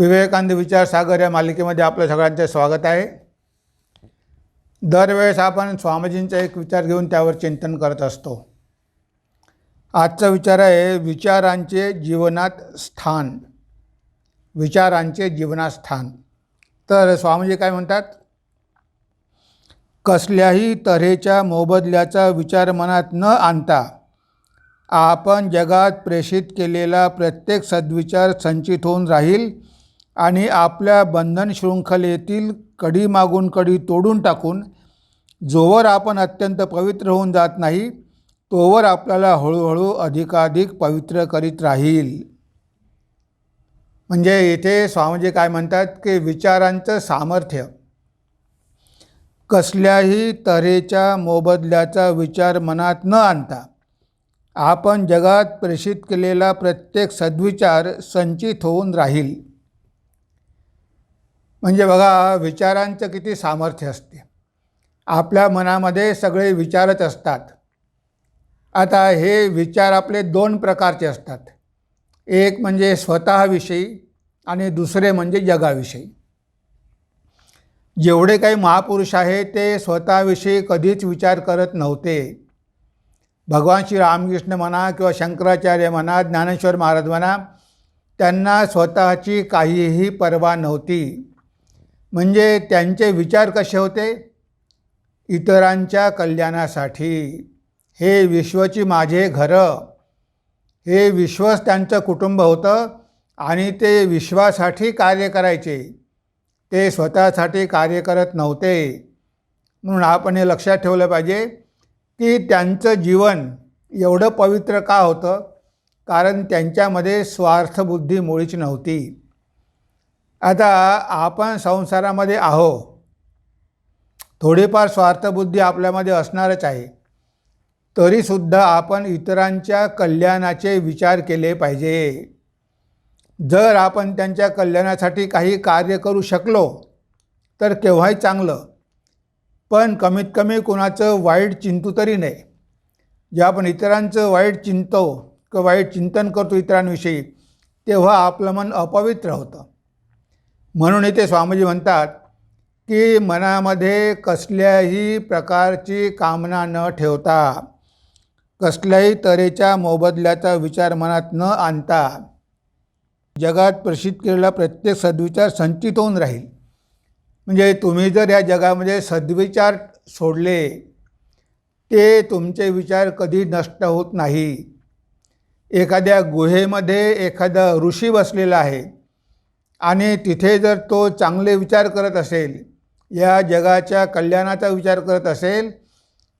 विवेकानंद विचारसागर या मालिकेमध्ये आपलं सगळ्यांचं स्वागत आहे. दरवेळेस आपण स्वामीजींचा एक विचार घेऊन त्यावर चिंतन करत असतो. आजचा विचार आहे विचारांचे जीवनात स्थान. विचारांचे जीवनात स्थान तर स्वामीजी काय म्हणतात? कसल्याही तऱ्हेच्या मोबदल्याचा विचार मनात न आणता आपण जगात प्रेषित केलेला प्रत्येक सद्विचार संचित होऊन राहील. आणि आपल्या बंधन शृंखलेतील कडी मागून कडी तोडून टाकून जोवर आपण अत्यंत पवित्र होऊन जात नाही तोवर आपल्याला हळूहळू अधिकाधिक पवित्र करीत राहील. म्हणजे इथे स्वामीजी काय म्हणतात की विचारांचं सामर्थ्य. कसल्याही तऱ्हेच्या मोबदल्याचा विचार मनात न आणता आपण जगात प्रेषित केलेला प्रत्येक सद्विचार संचित होऊन राहील. म्हणजे बघा विचारांचं किती सामर्थ्य असते. आपल्या मनामध्ये सगळे विचारच असतात. आता हे विचार आपले दोन प्रकारचे असतात. एक म्हणजे स्वतःविषयी आणि दुसरे म्हणजे जगाविषयी. जेवढे काही महापुरुष आहे ते स्वतःविषयी कधीच विचार करत नव्हते. भगवान श्री रामकृष्ण म्हणा किंवा शंकराचार्य म्हणा ज्ञानेश्वर महाराज म्हणा त्यांना स्वतःची काहीही पर्वा नव्हती. म्हणजे त्यांचे विचार कसे होते? इतरांच्या कल्याणासाठी. हे विश्वची माझे घरं. हे विश्वच त्यांचं कुटुंब होतं आणि ते विश्वासाठी कार्य करायचे. ते स्वतःसाठी कार्य करत नव्हते. म्हणून आपण हे लक्षात ठेवलं पाहिजे की त्यांचं जीवन एवढं पवित्र का होतं? कारण त्यांच्यामध्ये स्वार्थबुद्धी मुळीच नव्हती. आता आपण संसारामध्ये आहो थोडीफार स्वार्थबुद्धी आपल्यामध्ये असणारच आहे. तरीसुद्धा आपण इतरांच्या कल्याणाचे विचार केले पाहिजे. जर आपण त्यांच्या कल्याणासाठी काही कार्य करू शकलो तर केव्हाही चांगलं. पण कमीत कमी कोणाचं वाईट चिंतू तरी नाही जे आपण इतरांचं वाईट चिंतो किंवा वाईट चिंतन करतो इतरांविषयी तेव्हा आपलं मन अपवित्र होतं. म्हणून इथे स्वामीजी म्हणतात की मनामध्ये कसल्याही प्रकारची कामना न ठेवता कसल्याही तऱ्हेच्या मोबदल्याचा विचार मनात न आणता जगात प्रसिद्ध केलेला प्रत्येक सद्विचार संचित होऊन राहील. म्हणजे तुम्ही जर या जगामध्ये सद्विचार सोडले ते तुमचे विचार कधी नष्ट होत नाही. एखाद्या गुहेमध्ये एखादा ऋषी बसलेला आहे आणि तिथे जर तो चांगले विचार करत असेल या जगाच्या कल्याणाचा विचार करत असेल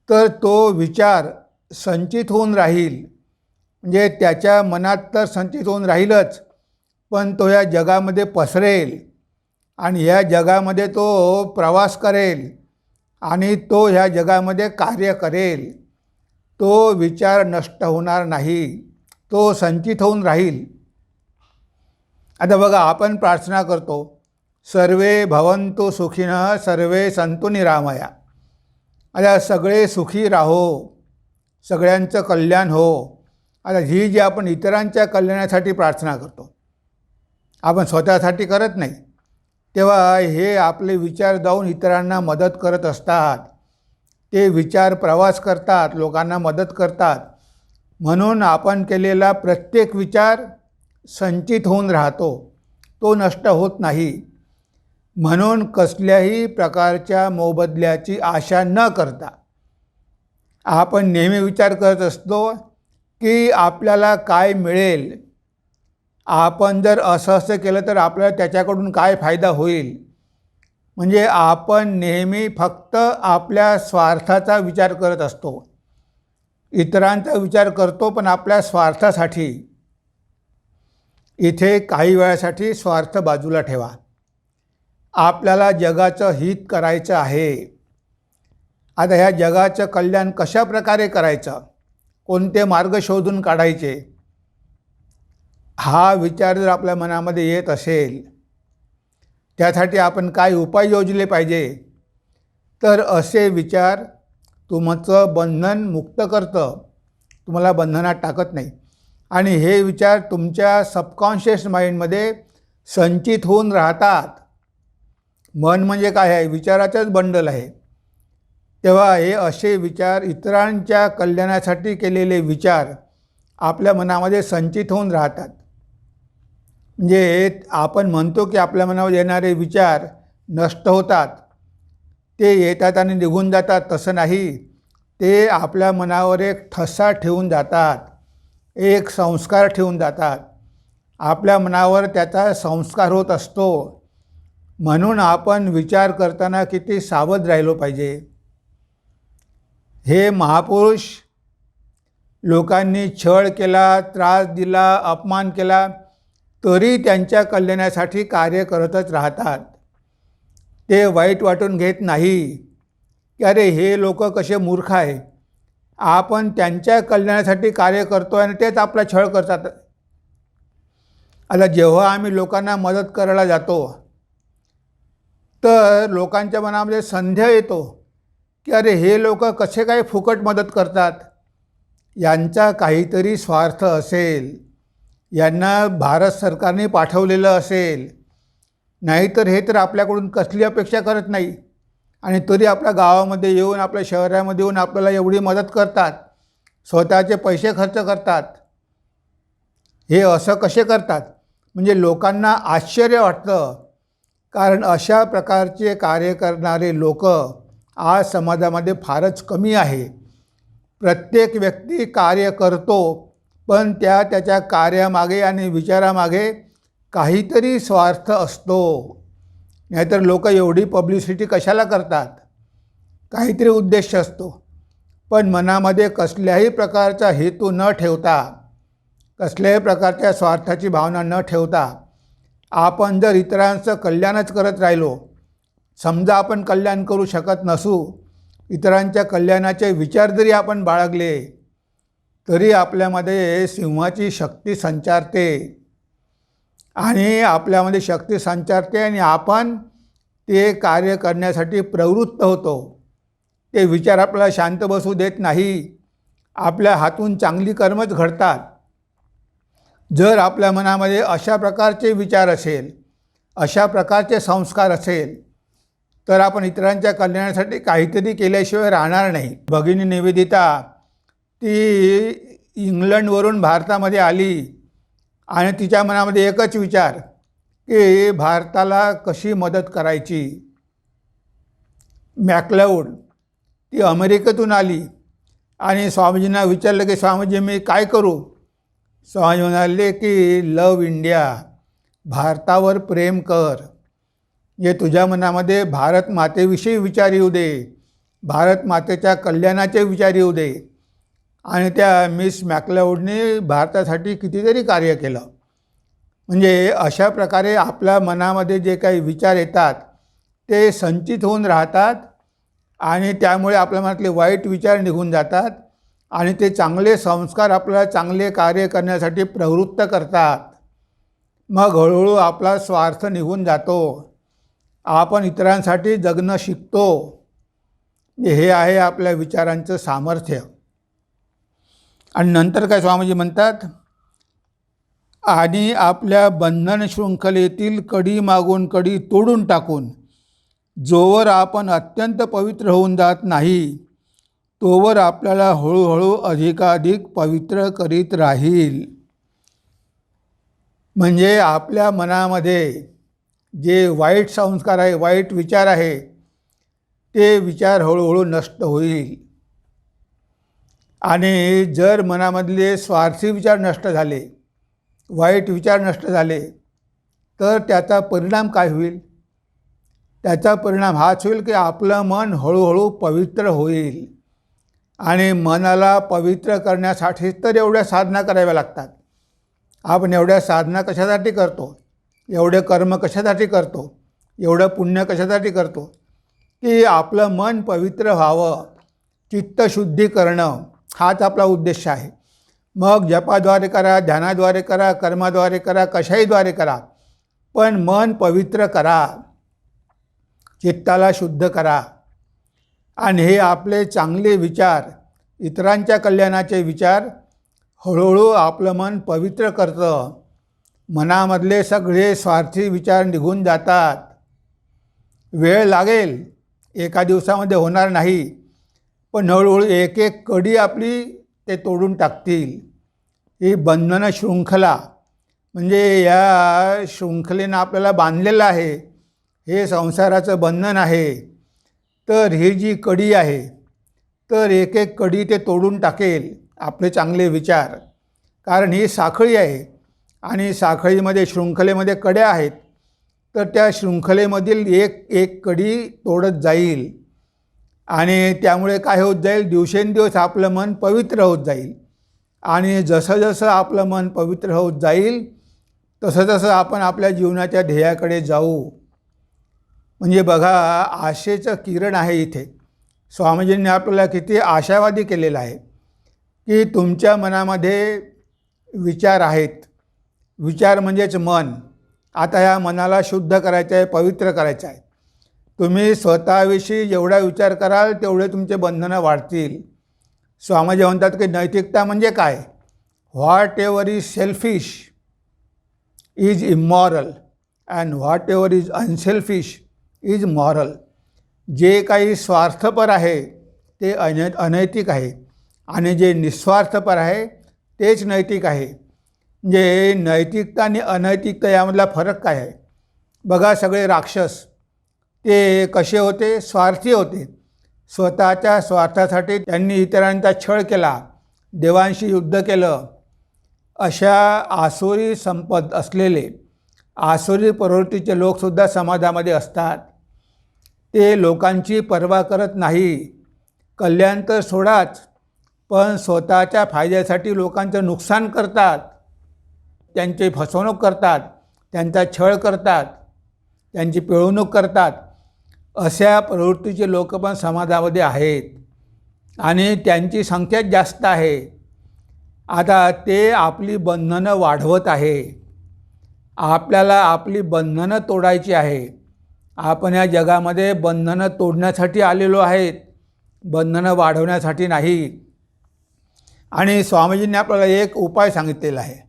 तर तो विचार संचित होऊन राहील. म्हणजे त्याच्या मनात तर संचित होऊन राहीलच पण तो या जगामध्ये पसरेल आणि ह्या जगामध्ये तो प्रवास करेल आणि तो ह्या जगामध्ये कार्य करेल. तो विचार नष्ट होणार नाही तो संचित होऊन राहील. आता बघा आपण प्रार्थना करतो सर्वे भवंतु सुखीनं सर्वे संतु निरामया. आता सगळे सुखी राहो सगळ्यांचं कल्याण हो. आता ही जी आपण इतरांच्या कल्याणासाठी प्रार्थना करतो आपण स्वतःसाठी करत नाही. तेव्हा हे आपले विचार जाऊन इतरांना मदत करत असतात. ते विचार प्रवास करतात लोकांना मदत करतात. म्हणून आपण केलेला प्रत्येक विचार संचित होऊन राहतो. तो नष्ट होत नाही. म्हणून कसल्याही प्रकारच्या मोबदल्याची आशा न करता आपण नेहमी विचार करत असतो की आपल्याला काय मिळेल? आपण जर असं असं केलं तर आपल्याला त्याच्याकडून काय फायदा होईल? म्हणजे आपण नेहमी फक्त आपल्या स्वार्थाचा विचार करत असतो. इतरांचा विचार करतो पण आपल्या स्वार्थासाठी. इथे काही वेळासाठी स्वार्थ बाजूला ठेवा. आपल्याला जगाचं हित करायचं आहे. आता ह्या जगाचं कल्याण कशा प्रकारे करायचं? कोणते मार्ग शोधून काढायचे? हा विचार जर आपल्या मनामध्ये येत असेल त्यासाठी आपण काय उपाय योजले पाहिजे? तर असे विचार तुमचं बंधन मुक्त करतं. तुम्हाला बंधनात टाकत नाही. आणि हे विचार तुमच्या सबकॉन्शियस माइंडमध्ये संचित होऊन राहतात. मन म्हणजे काय आहे? विचाराचंच बंडल आहे. तेव्हा हे असे विचार इतरांच्या कल्याणासाठी केलेले विचार आपल्या मनामध्ये संचित होऊन राहतात. म्हणजे आपण म्हणतो की आपल्या मनावर येणारे विचार नष्ट होतात. ते येतात आणि निघून जातात. तसं नाही. ते आपल्या मनावर एक ठसा ठेवून जातात. एक संस्कार ठेवून जातात. आपल्या मनावर त्याचा संस्कार होत असतो. म्हणून आपण विचार करताना किती सावध राहिलो पाहिजे. हे महापुरुष लोकांनी छळ केला त्रास दिला अपमान केला तरी त्यांच्या कल्याणासाठी कार्य करतच राहतात. ते वाईट वाटून घेत नाही. की अरे हे लोक कसे मूर्ख आहे आपण त्यांच्या कल्याणासाठी कार्य करतो आणि तेच आपला छळ करतात. आता जेव्हा आम्ही लोकांना मदत करायला जातो तर लोकांच्या मनामध्ये संध्या येतो की अरे हे लोक कसे काय फुकट मदत करतात? यांचा काहीतरी स्वार्थ असेल. यांना भारत सरकारने पाठवलेलं असेल. नाहीतर हे तर आपल्याकडून कसली अपेक्षा करत नाही. आणि तरी आपल्या गावामध्ये येऊन आपल्या शहरामध्ये येऊन आपल्याला एवढी मदत करतात. स्वतःचे पैसे खर्च करतात. हे असं कसे करतात? म्हणजे लोकांना आश्चर्य वाटतं. कारण अशा प्रकारचे कार्य करणारे लोक आज समाजामध्ये फारच कमी आहे. प्रत्येक व्यक्ती कार्य करतो पण त्या त्याच्या कार्यामागे आणि विचारामागे काहीतरी स्वार्थ असतो. नाहीतर लोक एवढी पब्लिसिटी कशाला करतात? काहीतरी उद्देश असतो. पण मनामध्ये कसल्याही प्रकारचा हेतू न ठेवता कसल्याही प्रकारच्या स्वार्थाची भावना न ठेवता आपण जर इतरांचं कल्याणच करत राहिलो समजा आपण कल्याण करू शकत नसू इतरांच्या कल्याणाचे विचार जरी आपण बाळगले तरी आपल्यामध्ये सिंहाची शक्ती संचारते. आणि आपल्यामध्ये शक्ती संचारते आणि आपण ते कार्य करण्यासाठी प्रवृत्त होतो. ते विचार आपल्याला शांत बसू देत नाही. आपल्या हातून चांगली कर्मच घडतात. जर आपल्या मनामध्ये अशा प्रकारचे विचार असेल अशा प्रकारचे संस्कार असेल तर आपण इतरांच्या कल्याणासाठी काहीतरी केल्याशिवाय राहणार नाही. भगिनी निवेदिता ती इंग्लंडवरून भारतामध्ये आली. आणि तिच्या मनामध्ये एकच विचार की भारताला कशी मदत करायची? मॅकलाऊड ती अमेरिकेतून आली आणि स्वामीजींना विचारलं की स्वामीजी मी काय करू? स्वामी म्हणाले की लव इंडिया भारतावर प्रेम कर. जे तुझ्या मनामध्ये भारत मातेविषयी विचार येऊ दे भारत मातेच्या कल्याणाचे विचार येऊ दे. आणि त्या मिस मॅकलाऊडने भारतासाठी कितीतरी कार्य केलं. म्हणजे अशा प्रकारे आपल्या मनामध्ये जे काही विचार येतात ते संचित होऊन राहतात आणि त्यामुळे आपल्या मनातले वाईट विचार निघून जातात आणि ते चांगले संस्कार आपल्याला चांगले कार्य करण्यासाठी प्रवृत्त करतात. मग हळूहळू आपला स्वार्थ निघून जातो. आपण इतरांसाठी जगणं शिकतो. हे आहे आपल्या विचारांचं सामर्थ्य. आणि नंतर काय स्वामीजी म्हणतात आणि आपल्या बंधन शृंखलेतील कडी मागून कडी तोडून टाकून जोवर आपण अत्यंत पवित्र होऊन जात नाही तोवर आपल्याला हळूहळू अधिकाधिक पवित्र करीत राहील. म्हणजे आपल्या मनामध्ये जे वाईट संस्कार आहे वाईट विचार आहे ते विचार हळूहळू नष्ट होईल. आणि जर मनामधले स्वार्थी विचार नष्ट झाले वाईट विचार नष्ट झाले तर त्याचा परिणाम काय होईल? त्याचा परिणाम हाच होईल की आपलं मन हळूहळू पवित्र होईल. आणि मनाला पवित्र करण्यासाठी तर एवढ्या साधना कराव्या लागतात. आपण एवढ्या साधना कशासाठी करतो? एवढे कर्म कशासाठी करतो? एवढं पुण्य कशासाठी करतो? की आपलं मन पवित्र व्हावं चित्तशुद्धी करणं. हाच आपला उद्देश आहे. मग जपाद्वारे करा ध्यानाद्वारे करा कर्माद्वारे करा कशाहीद्वारे करा पण मन पवित्र करा. चित्ताला शुद्ध करा. आणि हे आपले चांगले विचार इतरांच्या कल्याणाचे विचार हळूहळू आपलं मन पवित्र करतं. मनामधले सगळे स्वार्थी विचार निघून जातात. वेळ लागेल. एका दिवसामध्ये होणार नाही. पण हळूहळू एक एक कडी आपली ते तोडून टाकतील. ही बंधनं शृंखला म्हणजे या शृंखलेनं आपल्याला बांधलेलं आहे हे संसाराचं बंधन आहे. तर ही जी कडी आहे तर एक एक कडी ते तोडून टाकेल आपले चांगले विचार. कारण ही साखळी आहे आणि साखळीमध्ये शृंखलेमध्ये कड्या आहेत तर त्या शृंखलेमधील एक एक कडी तोडत जाईल. आणि त्यामुळे काय होत जाईल दिवसेंदिवस आपलं मन पवित्र होत जाईल. आणि जसं जसं आपलं मन पवित्र होत जाईल तसं तसं आपण आपल्या जीवनाच्या ध्येयाकडे जाऊ. म्हणजे बघा आशेचं किरण आहे इथे. स्वामीजींनी आपल्याला किती आशावादी केलेलं आहे की तुमच्या मनामध्ये विचार आहेत. विचार म्हणजेच मन. आता ह्या मनाला शुद्ध करायचं आहे पवित्र करायचं आहे तुम्ही स्वतःविषयी जेवढा विचार कराल तेवढे तुमचे बंधनं वाढतील. स्वामीजी म्हणतात की नैतिकता म्हणजे काय? Whatever is selfish is immoral and whatever is unselfish is moral जे काही स्वार्थपर आहे ते अन अनैतिक आहे. आणि जे निस्वार्थपर आहे तेच नैतिक आहे. म्हणजे नैतिकता आणि अनैतिकता यामधला फरक काय आहे? बघा सगळे राक्षस. ते कसे होते? स्वार्थी होते. स्वतःच्या स्वार्थासाठी त्यांनी इतरांचा छळ केला. देवांशी युद्ध केलं. अशा आसुरी संपद असलेले आसुरी प्रवृत्तीचे लोकसुद्धा समाजामध्ये असतात. ते लोकांची पर्वा करत नाही. कल्याण तर सोडाच पण स्वतःच्या फायद्यासाठी लोकांचं नुकसान करतात. त्यांची फसवणूक करतात. त्यांचा छळ करतात. त्यांची पिळवणूक करतात. अशा प्रवृत्तीचे लोक पण समाजामध्ये आहेत आणि त्यांची संख्याच जास्त आहे. आता ते आपली बंधनं वाढवत आहे. आपल्याला आपली बंधनं तोडायची आहे. आपण या जगामध्ये बंधनं तोडण्यासाठी आलेलो आहेत. बंधनं वाढवण्यासाठी नाही. आणि स्वामीजींनी आपल्याला एक उपाय सांगितलेला आहे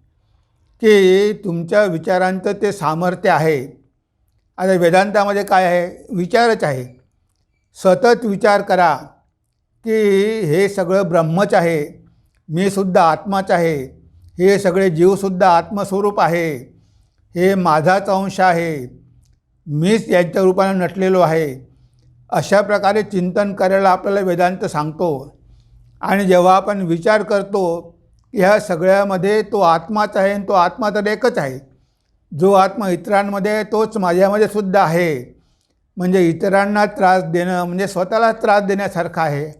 की तुमच्या विचारांचं ते सामर्थ्य आहे. आता वेदांतामध्ये काय आहे? विचारच आहे. सतत विचार करा की हे सगळं ब्रह्मच आहे. मी सुद्धा आत्माच आहे. हे सगळे जीवसुद्धा आत्मस्वरूप आहे. हे माझाच अंश आहे. मीच यांच्या रूपानं नटलेलो आहे. अशा प्रकारे चिंतन करायला आपल्याला वेदांत सांगतो. आणि जेव्हा आपण विचार करतो ह्या सगळ्यामध्ये तो आत्माच आहे आणि तो आत्मा तर एकच आहे. जो आत्मा इतरांमध्ये आहे तोच माझ्यामध्ये सुद्धा आहे. म्हणजे इतरांना त्रास देणं म्हणजे स्वतःला त्रास देण्यासारखं आहे.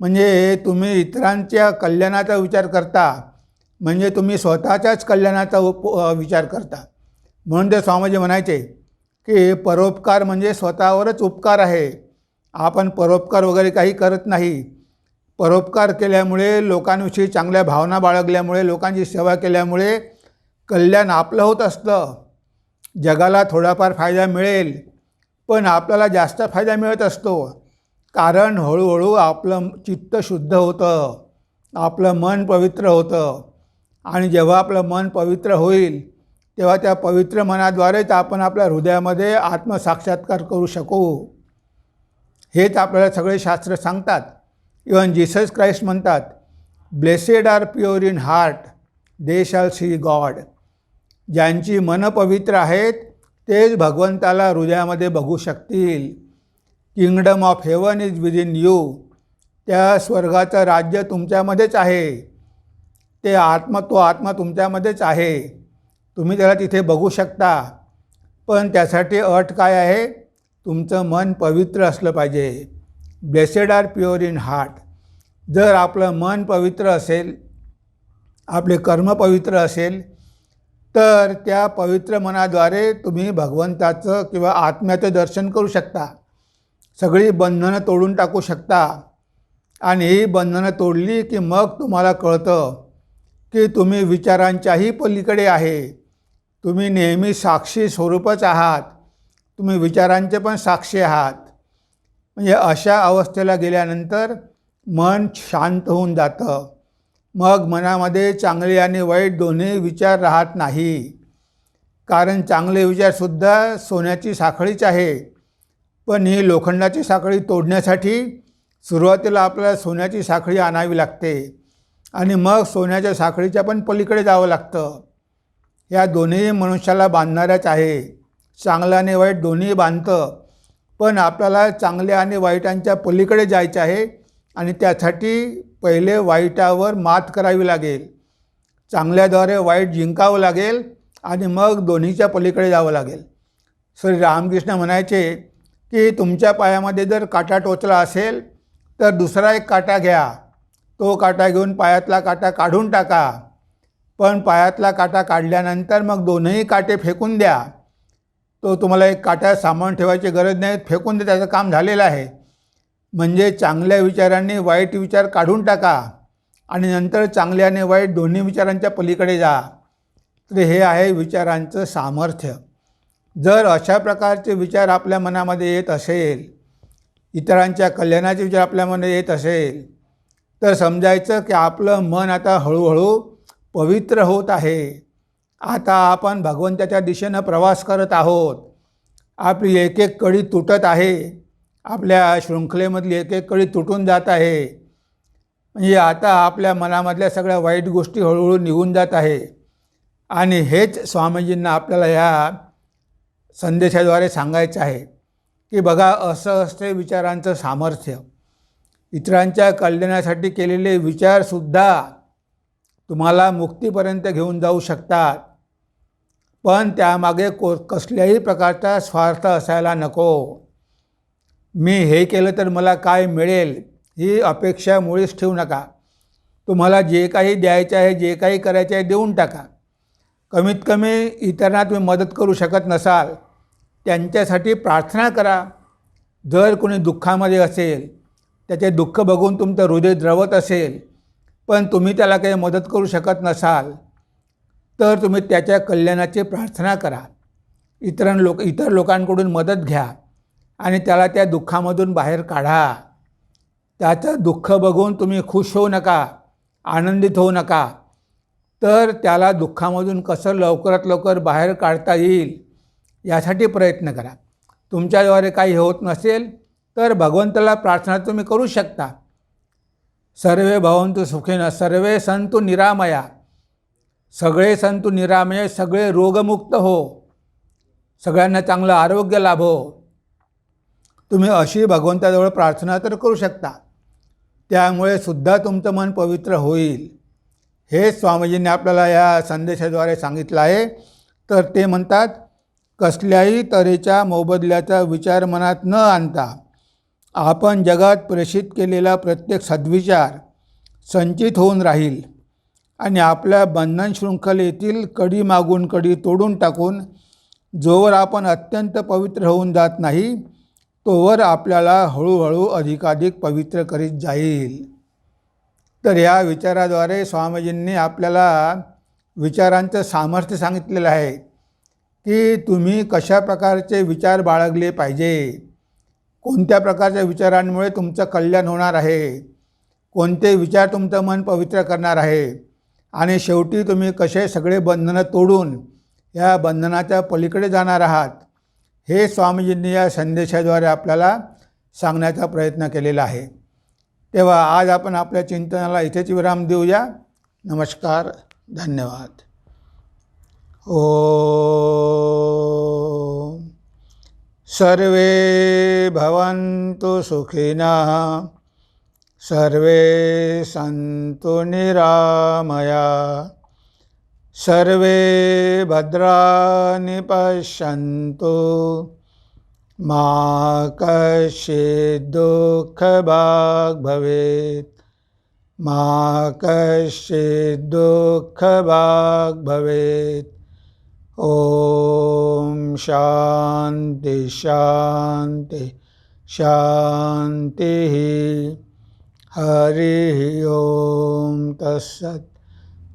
म्हणजे तुम्ही इतरांच्या कल्याणाचा विचार करता म्हणजे तुम्ही स्वतःच्याच कल्याणाचा उप विचार करता. म्हणून ते स्वामीजी म्हणायचे की परोपकार म्हणजे स्वतःवरच उपकार आहे. आपण परोपकार वगैरे काही करत नाही. परोपकार केल्यामुळे लोकांविषयी चांगल्या भावना बाळगल्यामुळे लोकांची सेवा केल्यामुळे कल्याण आपलं होत असतं. जगाला थोडाफार फायदा मिळेल पण आपल्याला जास्त फायदा मिळत असतो. कारण हळूहळू आपलं चित्त शुद्ध होतं आपलं मन पवित्र होतं. आणि जेव्हा आपलं मन पवित्र होईल तेव्हा त्या पवित्र मनाद्वारेच आपण आपल्या हृदयामध्ये आत्मसाक्षात्कार करू शकू. हेच आपल्याला सगळे शास्त्र सांगतात. इवन जीसस क्राइस्ट म्हणतात blessed are pure in heart they shall see God. ज्यांची मन पवित्र आहेत तेच भगवंताला हृदयामध्ये बघू शकतील. Kingdom of heaven is within you त्या स्वर्गाचं राज्य तुमच्यामध्येच आहे. ते आत्मा तो आत्मा तुमच्यामध्येच आहे. तुम्ही त्याला तिथे बघू शकता. पण त्यासाठी अट काय आहे? तुमचं मन पवित्र असलं पाहिजे. Blessed are pure in heart जर आपलं मन पवित्र असेल आपले कर्म पवित्र असेल तर त्या पवित्र मनाद्वारे तुम्ही भगवंताचं किंवा आत्म्याचं दर्शन करू शकता. सगळी बंधनं तोडून टाकू शकता. आणि ही बंधनं तोडली की मग तुम्हाला कळतं की तुम्ही विचारांच्याही पलीकडे आहे. तुम्ही नेहमी साक्षी स्वरूपच आहात. तुम्ही विचारांचे पण साक्षी आहात. म्हणजे अशा अवस्थेला गेल्यानंतर मन शांत होऊन जातं. मग मनामध्ये चांगले आणि वाईट दोन्ही विचार राहत नाही. कारण चांगले विचारसुद्धा सोन्याची साखळीच आहे. पण ही लोखंडाची साखळी तोडण्यासाठी सुरुवातीला आपल्याला सोन्याची साखळी आणावी लागते. आणि मग सोन्याच्या साखळीच्या पण पलीकडे जावं लागतं. या दोन्ही मनुष्याला बांधणाऱ्याच आहे. चांगलं आणि वाईट दोन्ही बांधतं. पण आपल्याला चांगल्या आणि वाईटांच्या पलीकडे जायचं आहे आणि त्यासाठी पहिले वाईटावर मात करावी लागेल. चांगल्याद्वारे वाईट जिंकावं लागेल आणि मग दोन्हीच्या पलीकडे जावं लागेल. श्री रामकृष्ण म्हणायचे की तुमच्या पायामध्ये जर काटा टोचला असेल तर दुसरा एक काटा घ्या. तो काटा घेऊन पायातला काटा काढून टाका. पण पायातला काटा काढल्यानंतर मग दोनही काटे फेकून द्या. तो तुम्हाला एक काटा सामान ठेवायची गरज नाही फेकून दे त्याचं काम झालेलं आहे. म्हणजे चांगल्या विचारांनी वाईट विचार काढून टाका आणि नंतर चांगल्या आणि वाईट दोन्ही विचारांच्या पलीकडे जा. तर हे आहे विचारांचं सामर्थ्य. जर अशा प्रकारचे विचार आपल्या मनामध्ये येत असेल इतरांच्या कल्याणाचे विचार आपल्या मनात येत असेल तर समजायचं की आपलं मन आता हळूहळू पवित्र होत आहे. आता आपण भगवंताच्या दिशेनं प्रवास करत आहोत. आपली एक एक कडी तुटत आहे. आपल्या शृंखलेमधली एक एक कळी तुटून जात आहे. म्हणजे आता आपल्या मनामधल्या सगळ्या वाईट गोष्टी हळूहळू निघून जात आहे. आणि हेच स्वामीजींना आपल्याला ह्या संदेशाद्वारे सांगायचं आहे की बघा असं असते विचारांचं सामर्थ्य इतरांच्या कल्याणासाठी केलेले विचारसुद्धा तुम्हाला मुक्तीपर्यंत घेऊन जाऊ शकतात. पण त्यामागे को कसल्याही प्रकारचा स्वार्थ असायला नको. मी हे केलं तर मला काय मिळेल ही अपेक्षा मुळीच ठेवू नका. तुम्हाला जे काही द्यायचं आहे जे काही करायचं आहे देऊन टाका. कमीत कमी इतरांना तुम्ही मदत करू शकत नसाल त्यांच्यासाठी प्रार्थना करा. जर कोणी दुःखामध्ये असेल त्याचे दुःख बघून तुमचं हृदय द्रवत असेल पण तुम्ही त्याला काही मदत करू शकत नसाल तर तुम्ही त्याच्या कल्याणाची प्रार्थना करा. इतर लोक इतर लोकांकडून मदत घ्या. आणि त्याला त्या दुःखामधून बाहेर काढा. त्याचं दुःख बघून तुम्ही खुश होऊ नका आनंदित होऊ नका. तर त्याला दुःखामधून कसं लवकरात लवकर बाहेर काढता येईल यासाठी प्रयत्न करा. तुमच्याद्वारे काही होत नसेल तर भगवंताला प्रार्थना तुम्ही करू शकता. सर्वे भवंतु सुखीन सर्वे संतु निरामया. सगळे संतु निरामय सगळे रोगमुक्त हो. सगळ्यांना चांगलं आरोग्य लाभो. तुम्ही अशी भगवंताजवळ प्रार्थना तर करू शकता. त्यामुळे सुद्धा तुमचं मन पवित्र होईल. हे स्वामीजींनी आपल्याला या संदेशाद्वारे सांगितलं आहे. तर ते म्हणतात कसल्याही तऱ्हेच्या मोबदल्याचा विचार मनात न आणता आपण जगात प्रेषित केलेला प्रत्येक सद्विचार संचित होऊन राहील आणि आपल्या बंधन शृंखलेतील कडी मागून कडी तोडून टाकून जोवर आपण अत्यंत पवित्र होऊन जात नाही तोवर आपल्याला हळूहळू अधिकाधिक पवित्र करीत जाईल. तर या विचाराद्वारे स्वामीजींनी आपल्याला विचारांचं सामर्थ्य सांगितलेलं आहे की तुम्ही कशा प्रकारचे विचार बाळगले पाहिजे? कोणत्या प्रकारच्या विचारांमुळे तुमचं कल्याण होणार आहे? कोणते विचार तुमचं मन पवित्र करणार आहे? आणि शेवटी तुम्ही कसे सगळे बंधनं तोडून या बंधनाच्या पलीकडे जाणार आहात? हे स्वामीजींनी या संदेशाद्वारे आपल्याला सांगण्याचा प्रयत्न केलेला आहे. तेव्हा आज आपण आपल्या चिंतनाला इथेच विराम देऊया. नमस्कार. धन्यवाद. ओ सर्वे भवन्तु सुखिनः सर्वे सन्तु निरामया। सर्वे भद्राणि पश्यन्तु। मा कश्चित् दुःखभाग् भवेत्। मा कश्चित् दुःखभाग् भवेत्। ॐ शान्ति शान्ति शान्तिः। हरिः ॐ तत्सत्।